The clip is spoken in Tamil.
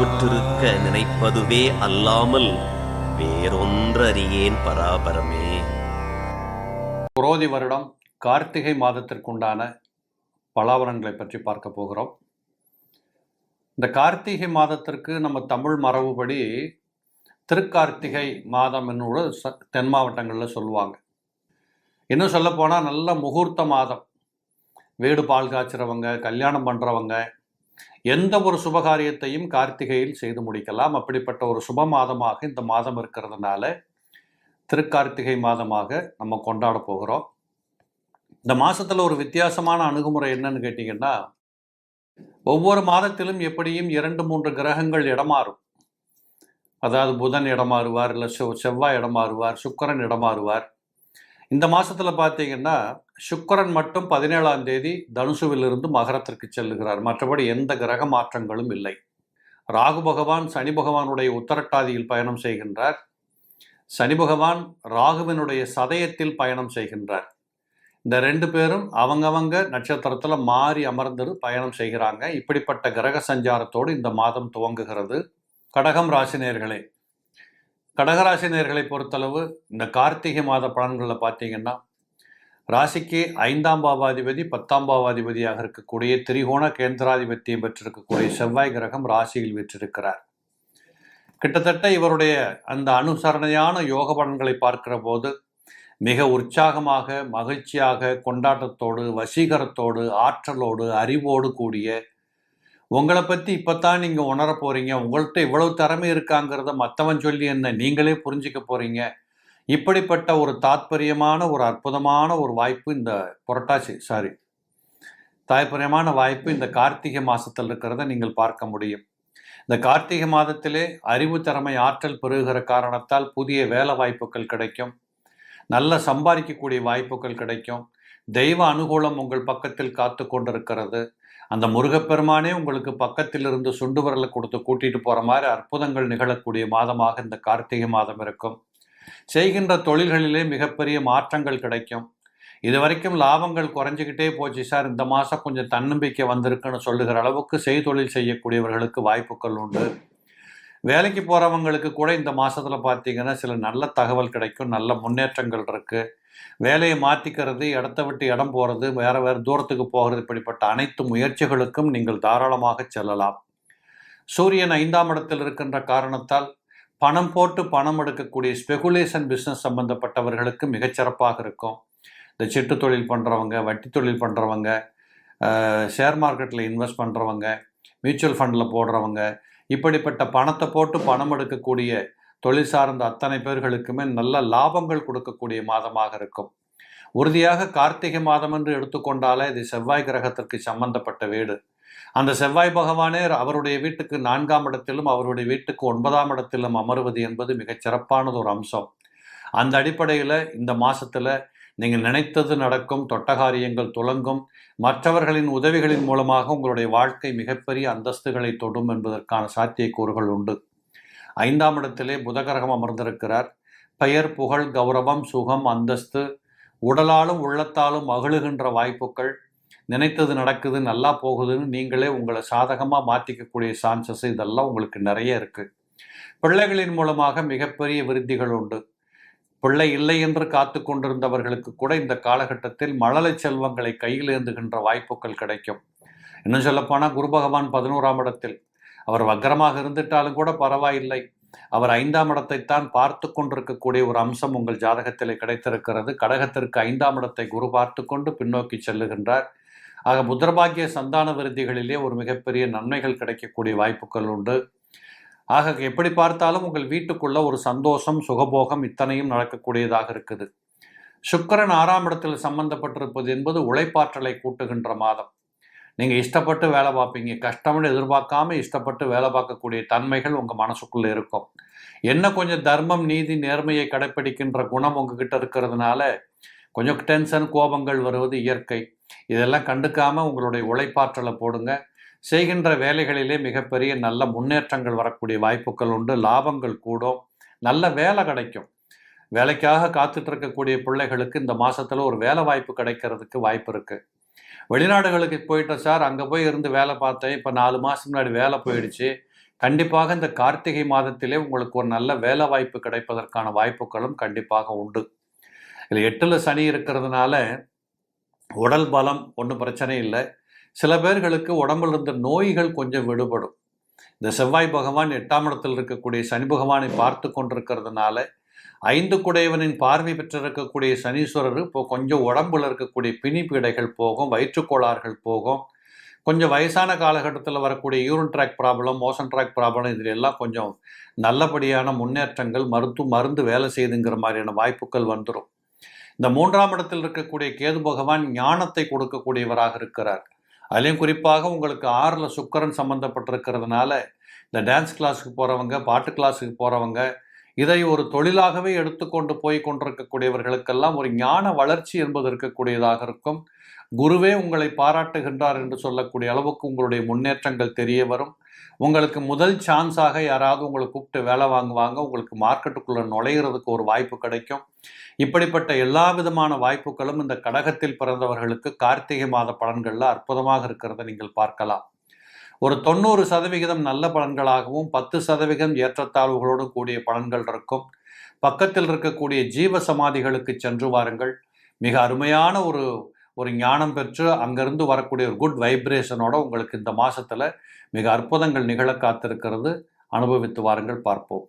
உற்றுருக்க நினைப்பதுவே அல்லாமல் வேறொன்றறியேன் பராபரமே. குரோதி வருடம் கார்த்திகை மாதத்திற்குண்டான பலாவரங்களை பற்றி பார்க்க போகிறோம். இந்த கார்த்திகை மாதத்திற்கு நம்ம தமிழ் மரபுபடி திருக்கார்த்திகை மாதம் என்னோட ச- தென் மாவட்டங்களில் சொல்லுவாங்க. இன்னும் சொல்லப்போனால் நல்ல முகூர்த்த மாதம். வீடு பால் காய்ச்சிறவங்க கல்யாணம் பண்ணுறவங்க எந்த ஒரு சுபகாரியத்தையும் கார்த்திகையில் செய்து முடிக்கலாம். அப்படிப்பட்ட ஒரு சுப மாதமாக இந்த மாதம் இருக்கிறதுனால திருக்கார்த்திகை மாதமாக நம்ம கொண்டாட போகிறோம். இந்த மாதத்தில் ஒரு வித்தியாசமான அணுகுமுறை என்னன்னு கேட்டிங்கன்னா ஒவ்வொரு மாதத்திலும் எப்படியும் இரண்டு மூன்று கிரகங்கள் இடமாறும். அதாவது புதன் இடமாறுவார் இல்லை செவ் செவ்வாய் இடமாறுவார் சுக்கரன் இடமாறுவார். இந்த மாதத்தில் பார்த்தீங்கன்னா சுக்கரன் மட்டும் பதினேழாம் தேதி தனுசுவிலிருந்து மகரத்திற்கு செல்லுகிறார். மற்றபடி எந்த கிரக மாற்றங்களும் இல்லை. ராகு பகவான் சனி பகவானுடைய உத்தரட்டாதியில் பயணம் செய்கின்றார். சனி பகவான் ராகுவினுடைய சதயத்தில் பயணம் செய்கின்றார். இந்த ரெண்டு பேரும் அவங்கவங்க நட்சத்திரத்தில் மாறி அமர்ந்து பயணம் செய்கிறாங்க. இப்படிப்பட்ட கிரக சஞ்சாரத்தோடு இந்த மாதம் துவங்குகிறது. கடகம் ராசினியர்களே கடகராசினியர்களை பொறுத்தளவு இந்த கார்த்திகை மாத பலன்களில் பார்த்தீங்கன்னா ராசிக்கு ஐந்தாம் பாவாதிபதி பத்தாம் பாவாதிபதியாக இருக்கக்கூடிய திரிகோண கேந்திராதிபத்தியம் பெற்றிருக்கக்கூடிய செவ்வாய் கிரகம் ராசியில் பெற்றிருக்கிறார் கிட்டத்தட்ட இவருடைய அந்த அனுசரணையான யோக பலன்களை பார்க்கிற போது மிக உற்சாகமாக மகிழ்ச்சியாக கொண்டாட்டத்தோடு வசீகரத்தோடு ஆற்றலோடு அறிவோடு கூடிய உங்களை பற்றி இப்போத்தான் நீங்கள் உணர போகிறீங்க உங்கள்கிட்ட இவ்வளவு திறமை இருக்காங்கிறத மற்றவன் சொல்லி என்ன நீங்களே புரிஞ்சுக்க போகிறீங்க இப்படிப்பட்ட ஒரு தாத்பரியமான ஒரு அற்புதமான ஒரு வாய்ப்பு இந்த புரட்டாசி சாரி தாத்பரியமான வாய்ப்பு இந்த கார்த்திகை மாதத்தில் இருக்கிறத நீங்கள் பார்க்க முடியும். இந்த கார்த்திகை மாதத்திலே அறிவு திறமை ஆற்றல் பெருகிற காரணத்தால் புதிய வேலை வாய்ப்புகள் கிடைக்கும். நல்ல சம்பாதிக்கக்கூடிய வாய்ப்புகள் கிடைக்கும். தெய்வ அனுகூலம் உங்கள் பக்கத்தில் காத்து கொண்டிருக்கிறது. அந்த முருகப்பெருமானே உங்களுக்கு பக்கத்தில் இருந்து சுண்டு விரலை கொடுத்து கூட்டிகிட்டு போகிற மாதிரி அற்புதங்கள் நிகழக்கூடிய மாதமாக இந்த கார்த்திகை மாதம் இருக்கும். செய்கின்ற தொழில்களிலே மிகப்பெரிய மாற்றங்கள் கிடைக்கும். இது வரைக்கும் லாபங்கள் குறைஞ்சிக்கிட்டே போச்சு சார். இந்த மாதம் கொஞ்சம் தன்னம்பிக்கை வந்திருக்குன்னு சொல்லுகிற அளவுக்கு செய்தொழில் செய்யக்கூடியவர்களுக்கு வாய்ப்புகள் உண்டு. வேலைக்கு போகிறவங்களுக்கு கூட இந்த மாசத்துல பார்த்தீங்கன்னா சில நல்ல தகவல் கிடைக்கும். நல்ல முன்னேற்றங்கள் இருக்கு. வேலையை மாற்றிக்கிறது இடத்த விட்டு இடம் போகிறது வேற வேற தூரத்துக்கு போகிறது இப்படிப்பட்ட அனைத்து முயற்சிகளுக்கும் நீங்கள் தாராளமாக செல்லலாம். சூரியன் ஐந்தாம் இடத்தில் இருக்கின்ற காரணத்தால் பணம் போட்டு பணம் எடுக்கக்கூடிய ஸ்பெகுலேஷன் பிஸ்னஸ் சம்பந்தப்பட்டவர்களுக்கு மிகச்சிறப்பாக இருக்கும். இந்த சிட்டு தொழில் பண்ணுறவங்க வட்டி தொழில் பண்ணுறவங்க ஷேர் மார்க்கெட்டில் இன்வெஸ்ட் பண்ணுறவங்க மியூச்சுவல் ஃபண்டில் போடுறவங்க இப்படிப்பட்ட பணத்தை போட்டு பணம் எடுக்கக்கூடிய தொழில் சார்ந்த அத்தனை பேர்களுக்குமே நல்ல லாபங்கள் கொடுக்கக்கூடிய மாதமாக இருக்கும். உறுதியாக கார்த்திகை மாதம் என்று எடுத்துக்கொண்டாலே இது செவ்வாய் கிரகத்திற்கு சம்பந்தப்பட்ட வீடு. அந்த செவ்வாய் பகவானே அவருடைய வீட்டுக்கு நான்காம் இடத்திலும் அவருடைய வீட்டுக்கு ஒன்பதாம் இடத்திலும் அமருவது என்பது மிகச் சிறப்பானது ஒரு அம்சம். அந்த அடிப்படையில் இந்த மாசத்துல நீங்கள் நினைத்தது நடக்கும் தொட்டகாரியங்கள் துலங்கும் மற்றவர்களின் உதவிகளின் மூலமாக உங்களுடைய வாழ்க்கை மிகப்பெரிய அந்தஸ்துகளை தொடும் என்பதற்கான சாத்தியக்கூறுகள் உண்டு. ஐந்தாம் இடத்திலே புதகரகம் அமர்ந்திருக்கிறார். பெயர் புகழ் கௌரவம் சுகம் அந்தஸ்து உடலாலும் உள்ளத்தாலும் மகிழுகின்ற வாய்ப்புகள் நினைத்தது நடக்குது நல்லா போகுதுன்னு நீங்களே உங்களை சாதகமாக மாற்றிக்கக்கூடிய சான்சஸ் இதெல்லாம் உங்களுக்கு நிறைய இருக்குது பிள்ளைகளின் மூலமாக மிகப்பெரிய விருத்திகள் உண்டு. பிள்ளை இல்லை என்று காத்து கொண்டிருந்தவர்களுக்கு கூட இந்த காலகட்டத்தில் மழலை செல்வங்களை கையில் ஏந்துகின்ற வாய்ப்புகள் கிடைக்கும். இன்னும் சொல்லப்போனால் குரு பகவான் பதினோராம் இடத்தில். அவர் வக்கரமாக இருந்துட்டாலும் கூட பரவாயில்லை. அவர் ஐந்தாம் இடத்தைத்தான் பார்த்து கொண்டிருக்கக்கூடிய ஒரு அம்சம் உங்கள் ஜாதகத்தில் கிடைத்திருக்கிறது. கடகத்திற்கு ஐந்தாம் இடத்தை குரு பார்த்து கொண்டு பின்னோக்கி செல்லுகின்றார். ஆக புத்திரபாகிய சந்தான விருத்திகளிலே ஒரு மிகப்பெரிய நன்மைகள் கிடைக்கக்கூடிய வாய்ப்புகள் உண்டு. ஆக எப்படி பார்த்தாலும் உங்கள் வீட்டுக்குள்ள ஒரு சந்தோஷம் சுகபோகம் இத்தனையும் நடக்கக்கூடியதாக இருக்குது. சுக்கிரன் ஆறாம் இடத்தில் சம்பந்தப்பட்டிருப்பது என்பது உழைப்பாற்றலை கூட்டுகின்ற மாதம். நீங்கள் இஷ்டப்பட்டு வேலை பார்ப்பீங்க. கஷ்டம்னு எதிர்பார்க்காம இஷ்டப்பட்டு வேலை பார்க்கக்கூடிய தன்மைகள் உங்கள் மனசுக்குள்ளே இருக்கும். என்ன கொஞ்சம் தர்மம் நீதி நேர்மையை கடைப்பிடிக்கின்ற குணம் உங்ககிட்ட இருக்கிறதுனால கொஞ்சம் டென்ஷன் கோபங்கள் வருவது இயற்கை. இதெல்லாம் கண்டுக்காம உங்களுடைய உழைப்பாற்றலை போடுங்க. செய்கின்ற வேலைகளிலே மிகப்பெரிய நல்ல முன்னேற்றங்கள் வரக்கூடிய வாய்ப்புகள் உண்டு லாபங்கள் கூடும் நல்ல வேலை கிடைக்கும். வேலைக்காக காத்துட்டு இருக்கக்கூடிய பிள்ளைகளுக்கு இந்த மாசத்துல ஒரு வேலை வாய்ப்பு கிடைக்கிறதுக்கு வாய்ப்பு இருக்கு. வெளிநாடுகளுக்கு போயிட்டேன் சார் அங்கே போய் இருந்து வேலை பார்த்தேன். இப்போ நாலு மாதம் முன்னாடி வேலை போயிடுச்சு. கண்டிப்பாக இந்த கார்த்திகை மாதத்திலே உங்களுக்கு ஒரு நல்ல வேலை வாய்ப்பு கிடைப்பதற்கான வாய்ப்புகளும் கண்டிப்பாக உண்டு. இதில் எட்டில் சனி இருக்கிறதுனால உடல் பலம் ஒன்றும் பிரச்சனை இல்லை. சில பேர்களுக்கு உடம்புல இருந்த நோய்கள் கொஞ்சம் விடுபடும். இந்த செவ்வாய் பகவான் எட்டாம் இடத்தில் இருக்கக்கூடிய சனி பகவானை பார்த்து கொண்டிருக்கிறதுனால ஐந்து குடையவனின் பார்வை பெற்றிருக்கக்கூடிய சனீஸ்வரர் இப்போ கொஞ்சம் உடம்புல இருக்கக்கூடிய பிணிப்பீடைகள் போகும் வயிற்றுக்கோளாறுகள் போகும். கொஞ்சம் வயசான காலகட்டத்தில் வரக்கூடிய urine tract problem motion tract problem இதில் எல்லாம் கொஞ்சம் நல்லபடியான முன்னேற்றங்கள் மருத்து மருந்து வேலை செய்யுதுங்கிற மாதிரியான வாய்ப்புகள் வந்துடும் இந்த மூன்றாம் இடத்தில் இருக்கக்கூடிய கேது பகவான் ஞானத்தை கொடுக்கக்கூடியவராக இருக்கிறார். அதுலேயும் குறிப்பாக உங்களுக்கு ஆறில் சுக்கரன் சம்மந்தப்பட்டிருக்கிறதுனால இந்த டான்ஸ் கிளாஸுக்கு போகிறவங்க பாட்டு கிளாஸுக்கு போகிறவங்க இதை ஒரு தொழிலாகவே எடுத்துக்கொண்டு போய் கொண்டிருக்கக்கூடியவர்களுக்கெல்லாம் ஒரு ஞான வளர்ச்சி என்பது இருக்கக்கூடியதாக இருக்கும். குருவே உங்களை பாராட்டுகின்றார் என்று சொல்லக்கூடிய அளவுக்கு உங்களுடைய முன்னேற்றங்கள் தெரிய வரும். உங்களுக்கு முதல் சான்ஸாக யாராவது உங்களை கூப்பிட்டு வேலை வாங்குவாங்க. உங்களுக்கு மார்க்கெட்டுக்குள்ளே நுழையிறதுக்கு ஒரு வாய்ப்பு கிடைக்கும். இப்படிப்பட்ட எல்லா விதமான வாய்ப்புகளும் இந்த கடகத்தில் பிறந்தவர்களுக்கு கார்த்திகை மாத பலன்களில் அற்புதமாக இருக்கிறத நீங்கள் பார்க்கலாம். ஒரு தொண்ணூறு சதவிகிதம் நல்ல பலன்களாகவும் பத்து சதவிகிதம் ஏற்றத்தாழ்வுகளோடு கூடிய பலன்கள் இருக்கும். பக்கத்தில் இருக்கக்கூடிய ஜீவ சமாதிகளுக்கு சென்று வாருங்கள். மிக அருமையான ஒரு ஒரு ஞானம் பெற்று அங்கிருந்து வரக்கூடிய ஒரு குட் வைப்ரேஷனோட உங்களுக்கு இந்த மாசத்துல மிக அற்புதங்கள் நிகழ காத்திருக்கிறது. அனுபவித்து வாருங்கள் பார்ப்போம்.